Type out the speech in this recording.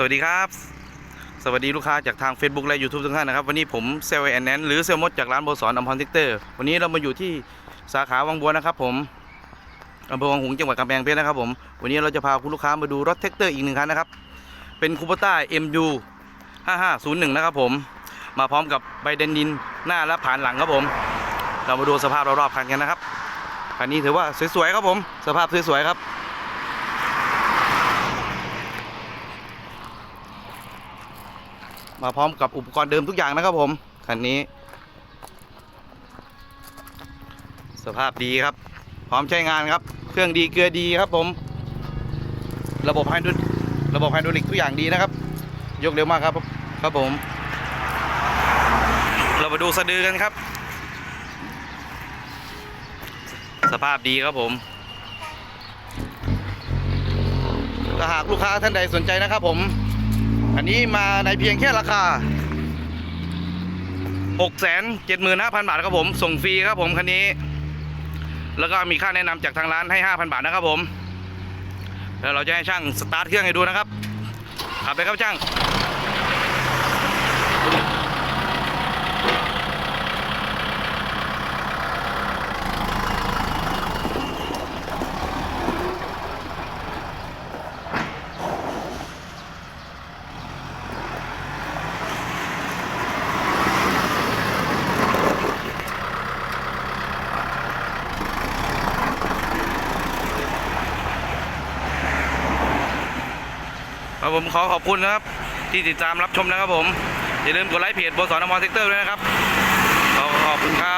สวัสดีครับ สวัสดีลูกค้าจากทาง Facebook และ YouTube ทุกท่านนะครับ วันนี้ผมเซลล์แอนแนนหรือเซลล์มดจากร้านโบสอนอัมพรเทคเตอร์ วันนี้เรามาอยู่ที่สาขาวังบัวนะครับผมอำเภอวังหงจังหวัดกำแพงเพชรนะครับผม วันนี้เราจะพาคุณลูกค้ามาดูรถเทคเตอร์อีกหนึ่งคันนะครับ เป็นคูปต้า MU 5501 นะครับผม มาพร้อมกับใบเดนดินหน้าและผ่านหลังครับผม เรามาดูสภาพรอบๆคันกันนะครับ คันนี้ถือว่าสวยๆครับผม สภาพสวยๆครับ มาพร้อมกับอุปกรณ์เดิมทุกอย่างนะครับผม คันนี้ สภาพดีครับ พร้อมใช้งานครับ เครื่องดีเกลือดีครับผม ระบบไฮดรระบบไฮดรอลิกทุกอย่างดีนะครับ ยกเร็วมากครับ ครับผม เรามาดูสะดือกันครับ สภาพดีครับผมถ้าหากลูกค้าท่านใดสนใจนะครับผม อันนี้มาในเพียงแค่ราคา 6 7 5 0 0 0 บาทครับผม ส่งฟรีครับผมคันนี้ แล้วก็มีค่าแนะนำจากทางร้านให้ 5,000 บาทนะครับผม แล้วเราจะให้ช่างสตาร์ทเครื่องให้ดูนะครับขับไปครับช่าง ครับผมขอขอบคุณนะครับ ที่ติดตามรับชมนะครับผม อย่าลืมกดไลค์เพจบสอนอมอเซกเตอร์ด้วยนะครับ ขอขอบคุณครับ